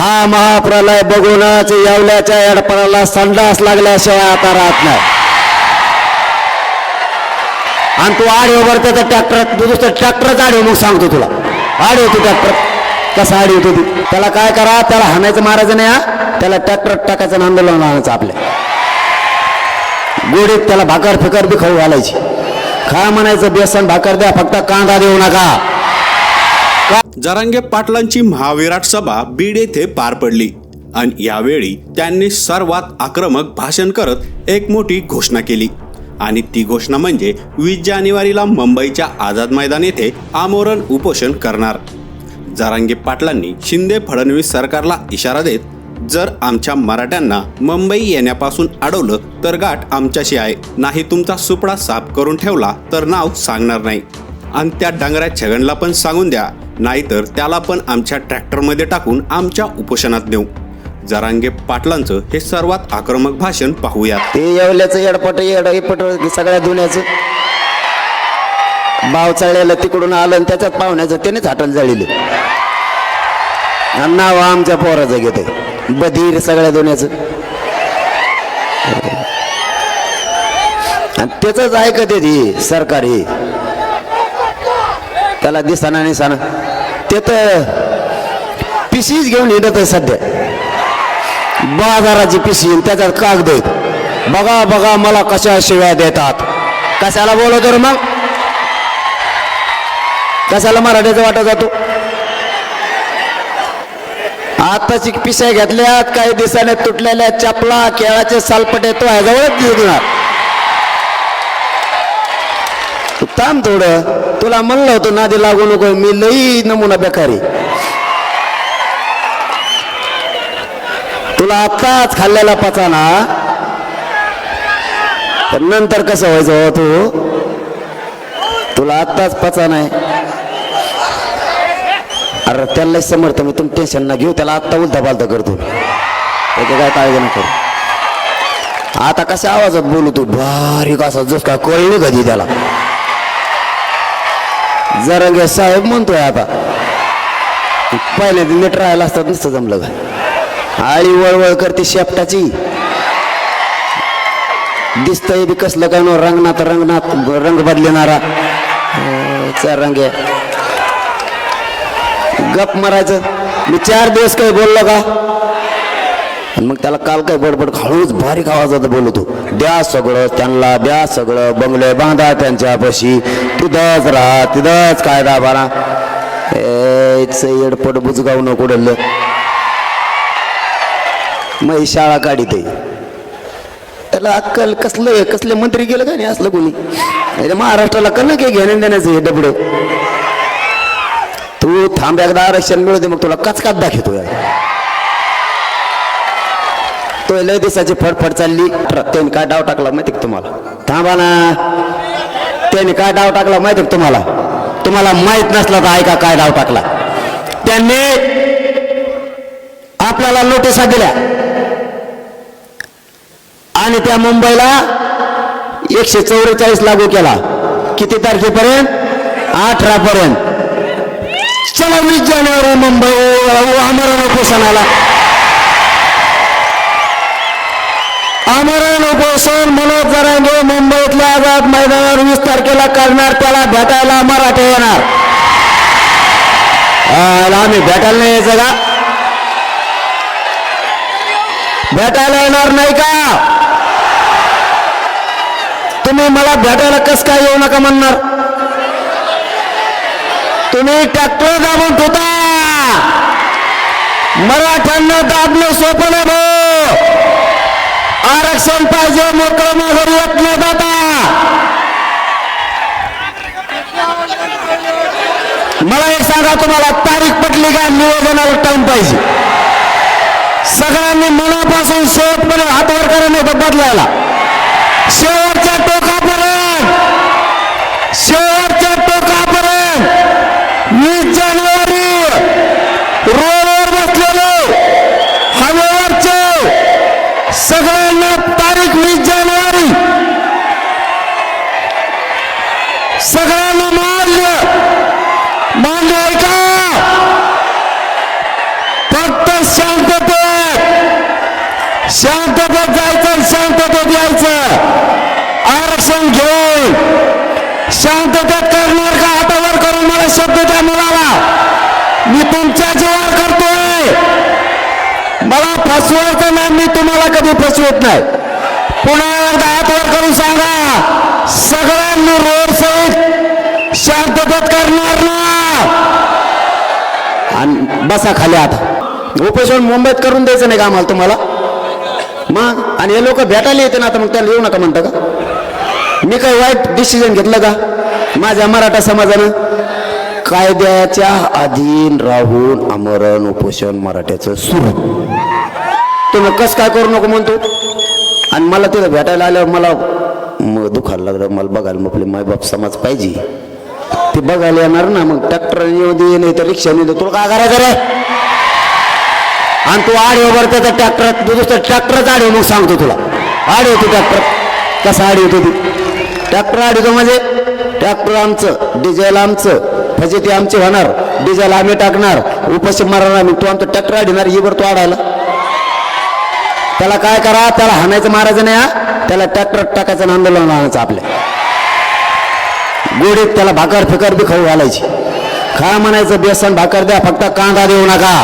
हा महाप्रलय बघूनच येवल्याच्या एडपणाला संडास लागल्याशिवाय आता राहत नाही. आणि तू आडीव भरते तर ट्रॅक्टर तू दुसरं ट्रॅक्टरच आडीव मग सांगतो तुला. आडीव तू ट्रॅक्टर कसा आडीव होती ती? त्याला काय करा त्याला हाणायचं मारायचं नाही हा? त्याला ट्रॅक्टर टाकायचं आंदोलन आणायचं आपल्या गोडीत त्याला भाकर फिकर बी खाऊ घालायची. खा म्हणायचं बेसन भाकर द्या फक्त कांदा देऊ नका. जरांगे पाटलांची महाविराट सभा बीड येथे पार पडली. आणि यावेळी त्यांनी सर्वात आक्रमक भाषण करत एक मोठी घोषणा केली. आणि ती घोषणा म्हणजे वीस जानेवारीला मुंबईच्या आझाद मैदान येथे आमोरण उपोषण करणार. जरांगे पाटलांनी शिंदे फडणवीस सरकारला इशारा देत जर आमच्या मराठ्यांना मुंबई येण्यापासून अडवलं तर गाठ आमच्याशी आहे. नाही तुमचा सुपडा साफ करून ठेवला तर नाव सांगणार नाही. आणि त्या डांगऱ्या छगनला पण सांगून द्या नाहीतर त्याला पण आमच्या ट्रॅक्टरमध्ये टाकून आमच्या उपोषणात नेऊ. जरांगे पाटलांचं हे सर्वात आक्रमक भाषण पाहूया ते येवल्याचं येडपट येड पट सगळ्या धुण्याचं बाव चळलेलं तिकडून आलं आणि त्याच्यात पाहुण्याचं त्यानेच हाटल जळिले. आणि नाव आमच्या पोराचं घेते बधीर सगळ्या धुण्याचं आणि त्याच ऐकत ती सरकारी. त्याला दिसाना निसाना ते तर पिशीच घेऊन येत आहे सध्या. बाजाराची पिशी त्याच्यात कागद आहेत. बघा बघा मला कशा शिव्या देतात. कशाला बोलवतो रे मग? कशाला मराठीचा वाटा जातो आताची पिशा घेतल्यात काही दिवसाने तुटलेल्या चपला केळाचे सालपटे तो ह्याजवळच देणार थांब थोडं. तुला म्हणलं होतं नादी लागू नको मी लई नमुना बेकारी तुला आत्ताच खाल्लेला पचाना. तर नंतर कसं व्हायचं हो तू? तुला आत्ताच पचा नाही अरे त्याला समर्थ मी तुम्ही टेन्शन ना घेऊ त्याला आत्ता उलथा पालथा करतो. त्याचे काय काळजी नाही आता कशा आवाजात बोलू तू? बारीक असा जस का कळली कधी त्याला? जरंगे साहेब म्हणतोय आता. पहिले नीट राहायला असतात नुसतं जमलं का? आळी वळवळ करते शेपटाची. दिसतंय बी कसलं काय नो रंगनाथ रंगनाथ रंग बदलणारा रंग गप मारायचं. मी चार दिवस काही बोललो का? आणि मग त्याला काल काय बडबड हळूच बारीक आवाजात बोलतो. द्या सगळं त्यांना द्या सगळं बंगले बांधा त्यांच्यापाशी. तिथंच राहा तिथंच कायदा बारा एडपट बुजगाव नको डल्लं मग शाळा काढीत त्याला अक्कल कसलं कसले मंत्री गेलं का नाही असलं कोणी? महाराष्ट्राला कळलं की घेण्या देण्याचं हे डबड? तू थांब एकदा आरक्षण मिळू मग तुला कचकात दाखवतो यार. तो लय दिवसाची फडफड चालली. त्याने काय डाव टाकला माहिती का तुम्हाला? थांबा ना. त्याने काय डाव टाकला माहिती का तुम्हाला? तुम्हाला माहीत नसला तर ऐका काय डाव टाकला. त्यांनी आपल्याला नोटिसा दिल्या. आणि त्या मुंबईला एकशे चौवेचाळीस लागू केला. किती तारखेपर्यंत? अठरा पर्यंत चला वीस जानेवारी मुंबई आमरण सणाला आमरण उपोषण मनोज जरांगे मुंबईतल्या आझाद मैदानावर वीस तारखेला करणार त्याला भेटायला मराठे येणार. आम्ही भेटायला नाही यायचं का? भेटायला येणार नाही का? तुम्ही मला भेटायला कस काय येऊ नका म्हणणार? तुम्ही ट्रॅक्टर दाबून ठेवता. मराठ्यांना दाबणं सोपं नाही भाऊ. आरक्षण पाहिजे मोकळं माघारी येत मला एक सांगा तुम्हाला तारीख पटली का? निवेदनाला टाइम पाहिजे. सगळ्यांनी मनापासून शेवटपर्यंत हातवर करायला करा बदलायला. शेवटच्या टोकापर्यंत शेवटच्या टोकापर्यंत वीस जानेवारी रोडवर बसलेले हवेवरचे सगळ्यांना तारीख वीस जानेवारी सगळ्यांना मान्य मान्य आहे का फक्त शांत शांततेत जायचं आणि शांततेत यायचं नाही शांततेत करणार का? हातावर करून मला शब्द द्या मुलाला. मी तुमच्या जीवावर करतोय. मला फसवायचं नाही मी तुम्हाला कधी फसवत नाही. पुन्हा एकदा हातवर करून सांगा सगळ्यांनी रोड सहित शांततेत करणार ना? आणि बसा खाली आता. उपोषण मुंबईत करून द्यायचं नाही का आम्हाला तुम्हाला? मग? आणि हे लोक भेटायला येते ना आता मग त्याला येऊ नका म्हणता का? मी काही वाईट डिसिजन घेतलं का? माझ्या मराठा समाजानं? कायद्याच्या अधीन राहून आमरण उपोषण मराठ्याचं सुरू. तुम्ही कस काय करू नको म्हणतो? आणि मला तिथं भेटायला आल्यावर मला मग दुखायला लागलं. मला बघायला मग आपले मायबाप समाज पाहिजे. ते बघायला येणार ना मग ट्रॅक्टर येऊ दे नाही तर रिक्षाने दे. तुला काय करायचं रे? आणि तू आडे वर त्याचा ट्रॅक्टर तू दुसरं ट्रॅक्टरच आडे मग सांगतो तुला. आडे होतो ट्रॅक्टर कसा आडे होतो ती? ट्रॅक्टर आडतो म्हणजे ट्रॅक्टर आमचं डिझेल आमचं फजिती आमची होणार डिझेल आम्ही टाकणार उपाशी मारणार आम्ही. तो आमचं ट्रॅक्टर आडणार येवर तो अडायला त्याला काय करा त्याला हाणायचं मारायचं नाही हा. त्याला ट्रॅक्टर टाकायचं आंदोलन आणायचं आपल्या गोडीत त्याला भाकर फिकर बी खाऊ घालायची. खा म्हणायचं बेसन भाकर द्या फक्त कांदा देऊ नका.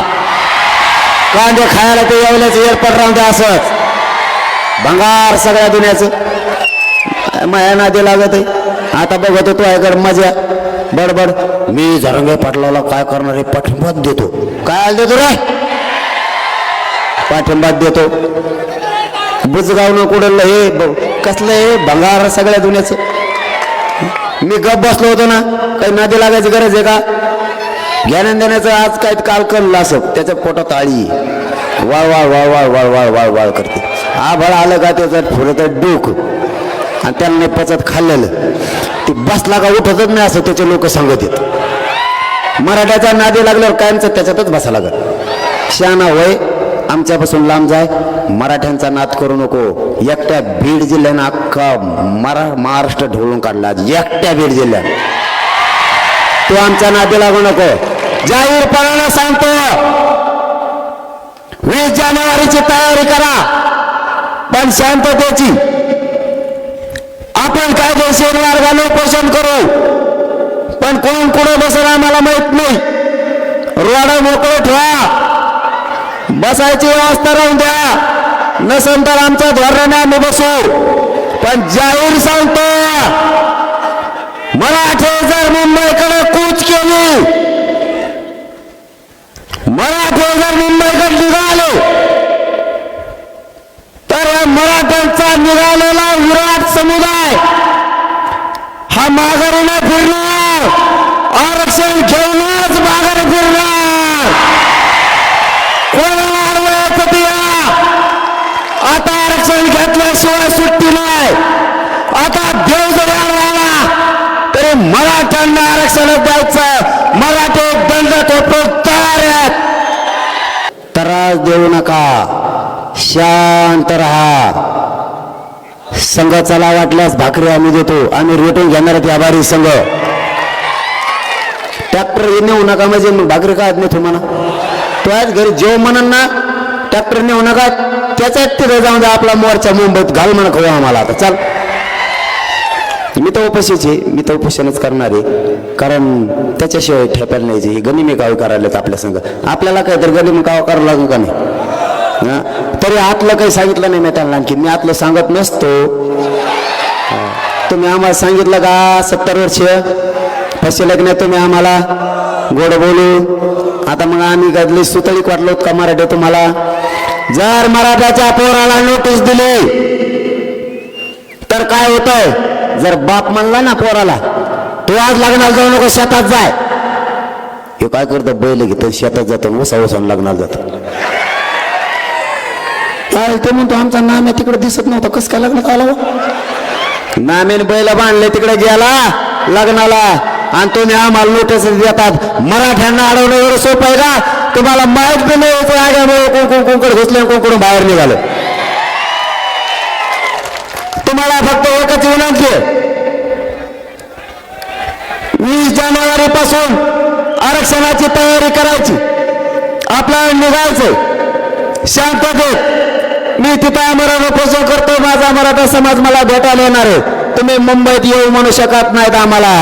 कांदे खायला ते येवल्याचं एअरपोर्ट राहून द्या असंच. भंगार सगळ्या दुनियाचं. माया नादी लागत आहे. आता बघत होतो आहे मजा. बडबड मी झरंगे पाटलाला काय करणार आहे पाठिंबात देतो. काय देतो रे? पाठिंबात देतो. बुजगावनं कुडलं हे कसलं हे? भंगार सगळ्या दुनियाचं. मी गप बसलो होतो ना. काही नादी लागायची गरज आहे का? ज्ञान देण्याचं आज काय काल कळलं असं. त्याच्या पोटात आळी. वाळ वाळ वाळ वाळ वाळ वाळ वाळ वाळ करते. आभाळ आलं का त्याचं फुरत डोक? आणि त्यांना पचत खाल्लेलं. ती बसला का उठतच नाही असं त्याचे लोक सांगत येत मराठ्याचा नादी लागल्यावर कायमचं त्याच्यातच बसा लागत. शहाणा वय आमच्यापासून लांब जाय मराठ्यांचा नाद करू नको. एकट्या बीड जिल्ह्यानं अख्खा मरा महाराष्ट्र ढवळून काढला. एकट्या बीड जिल्ह्यात. तो आमच्या नादी लागू नको. जाहीरपणानं सांगतो. वीस जानेवारीची तयारी करा. पण शांततेची. आपण कायदेशीर मार्गाने उपोषण करू. पण कोण कुठे बसेल आम्हाला माहीत नाही. रोड मोकळं ठेवा. बसायची व्यवस्था राहून द्या. नसेल तर आमच्या धोरणाने आम्ही बसू. पण जाहीर सांगतो मराठे जर मुंबईकडे कूच केली मराठे जर मुंबईकडे निघाले मराठ्यांचा निघालेला विराट समुदाय हा माघारी न फिरणार. आरक्षण घेऊनच माघारी फिरणार. कोणाला अडवायचं आता आरक्षण घेतल्याशिवाय सुट्टी नाही. आता देव जरी अडवाला तरी मराठ्यांना आरक्षण द्यायचं. मराठे दंड तो तयार आहेत. त्रास देऊ नका. शांत राहा. संघ चला वाटल्यास भाकरी आम्ही देतो. आम्ही रेटून घेणार आहेत आभारी संघ. ट्रॅक्टर नेऊ नका म्हणजे मग भाकरी का नाही तुम्हाला? तो आज घरी जेव म्हणन ना ट्रॅक्टर नेऊ नका. त्याच्यात तिथे जाऊन जा आपला मोर्चा मुंबईत घाल म्हणा खाऊ आम्हाला आता. चल. मी तर उपाशीच आहे. मी तर उपोषणच करणार आहे. कारण त्याच्याशिवाय ठेपायला नाही जे. गनिमी गावी करायला आपल्या संघ. आपल्याला काय तर गनिमी गाव करावं लागू का नाही? हा? तरी आतलं काही सांगितलं नाही मी त्यांना आणखी. मी आतलं सांगत नसतो. तुम्ही आम्हाला सांगितलं का सत्तर वर्ष? फसले लग्न तुम्ही आम्हाला. गोड बोलू. आता मग आम्ही गदली सुतळीक वाटलो का मराठी तुम्हाला? जर मराठ्याच्या पोराला नोटीस दिली तर काय होतंय? जर बाप म्हणला ना पोराला तू आज लग्नाला जाऊ नको शेतात जाय. हे काय करतो? बैल घेतो शेतात जातं उसा उसानं लग्नाला जातो. चालेल ते म्हणतो आमचा नाम्या तिकडे दिसत नव्हता कस काय लग्नात आला नामेन नाम्याने बैल बांधले तिकडे गेला लग्नाला. आणि तुम्ही आम्हाला नोटीस देतात मराठ्यांना अडवणं एवढं सोपं आहे का? तुम्हाला माहीत बी नाही होतं आग्यामुळे कोण कोण घुसले कोणकडून बाहेर निघालं. तुम्हाला फक्त एकच विनंती वीस जानेवारी पासून आरक्षणाची तयारी करायची. आपल्याला निघायचं शांततेत. मी तिथं आमरण उपोषण करतो माझा मराठा समाज मला भेटायला येणार आहे. तुम्ही मुंबईत येऊ म्हणू शकत नाहीत आम्हाला.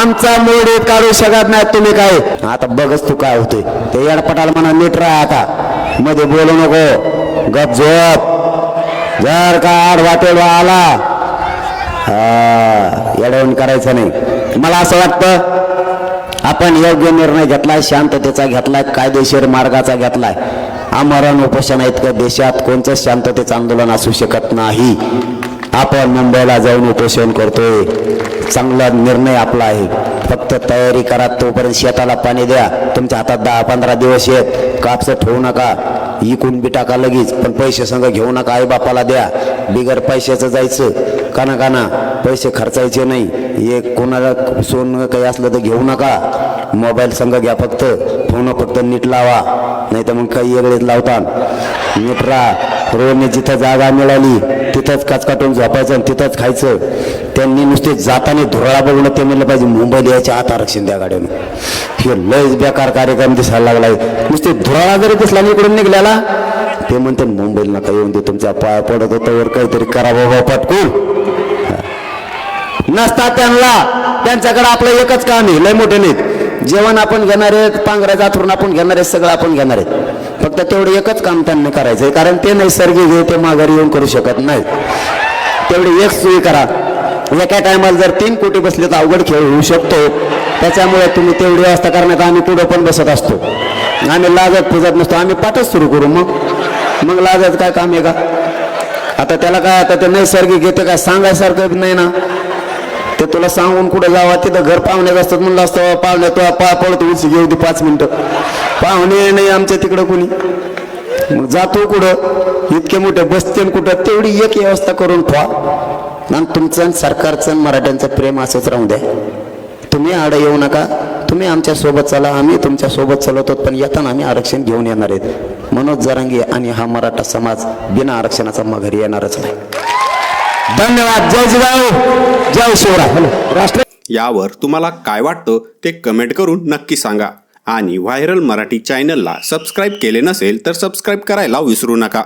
आमचा मोडीत काढू शकत नाहीत तुम्ही काय आता बघच तू काय होतोय. ते येडपटाला म्हणा नीट राहा आता. मध्ये बोलू नको. गप झोप. जर का आड वाटेल आला. हा करायचं नाही. मला असं वाटतं आपण योग्य निर्णय घेतलाय शांततेचा घेतलाय कायदेशीर मार्गाचा घेतलाय. आमरण उपोषण इतकं देशात? कोणतंच शांततेचं आंदोलन असू शकत नाही? आपण मुंबईला जाऊन उपोषण करतोय. चांगला निर्णय आपला आहे. फक्त तयारी करा. तोपर्यंत शेताला पाणी द्या. तुमच्या हातात दहा पंधरा दिवस येत कापसं ठेवू नका. इकून बी टाका लगेच. पण पैसे संग घेऊ नका. आई बापाला द्या. बिगर पैशाचं जायचं. काना काना पैसे खर्चायचे नाही. एक कोणाला सोनं काही असलं तर घेऊ नका. मोबाईल संग घ्या फक्त. फोन फक्त नीट लावा. नाही तर मग काही वेगळेच लावतात नीट राहा रोडने जिथं जागा मिळाली तिथंच कचकाटून झोपायचं आणि तिथंच खायचं. त्यांनी नुसते जाताना धुराळा बघून ते म्हणलं पाहिजे मुंबईला यायच्या आत आरक्षण द्या गाड्यानं. हे लयच बेकार कार्यक्रम दिसायला लागलाय. नुसते धुराळा जरी दिसला इकडून निघल्याला ते म्हणते मुंबईला नका येऊन दे तुमच्या पाया पडत होतं वर काहीतरी करा बाबा पटकून. नसता त्यांना. त्यांच्याकडे आपलं एकच काम आहे लय मोठे नाहीत. जेवण आपण घेणार आहेत पांघरा आथरून आपण घेणार आहेत सगळं आपण घेणार आहेत. फक्त तेवढं एकच काम त्यांना करायचं आहे कारण ते नैसर्गिक आहे ते माघारी येऊन करू शकत नाही तेवढी एक सोयी करा. एका टायमाला जर तीन कोटी बसले तर अवघड खेळ होऊ शकतो. त्याच्यामुळे तुम्ही तेवढी व्यवस्था करण्यात आम्ही पुढं पण बसत असतो. आम्ही लाजत पुजत नसतो आम्ही पाठच सुरू करू मग. मग लाजत काय काम आहे का? आता त्याला काय आता ते नैसर्गिक येतं काय सांगायसारखं नाही ना. ते तुला सांगून कुठे जावा तिथं घर पाहुण्यात असतात म्हणलं असतं पाहुण्या तुला पा पळतो उलसी घेऊ दे पाच मिनिटं. पाहुणे नाही आमच्या तिकडं कोणी. मग जातो कुठं इतके मोठे बसते कुठं तेवढी एक व्यवस्था करून ठेवा. आणि तुमचं आणि सरकारचं मराठ्यांचं प्रेम असंच राहू द्या. तुम्ही आडं येऊ नका. तुम्ही आमच्यासोबत चला आम्ही तुमच्यासोबत चालवतो पण येताना आम्ही आरक्षण घेऊन येणार आहेत. मनोज जरांगे आणि हा मराठा समाज बिना आरक्षणाचा माघारी येणारच नाही. धन्यवाद. जय जिजाऊ. जय शिवराय. राष्ट्र यावर तुम्हाला काय वाटतं ते कमेंट करून नक्की सांगा. आणि व्हायरल मराठी चॅनलला सबस्क्राईब केले नसेल तर सबस्क्राईब करायला विसरू नका.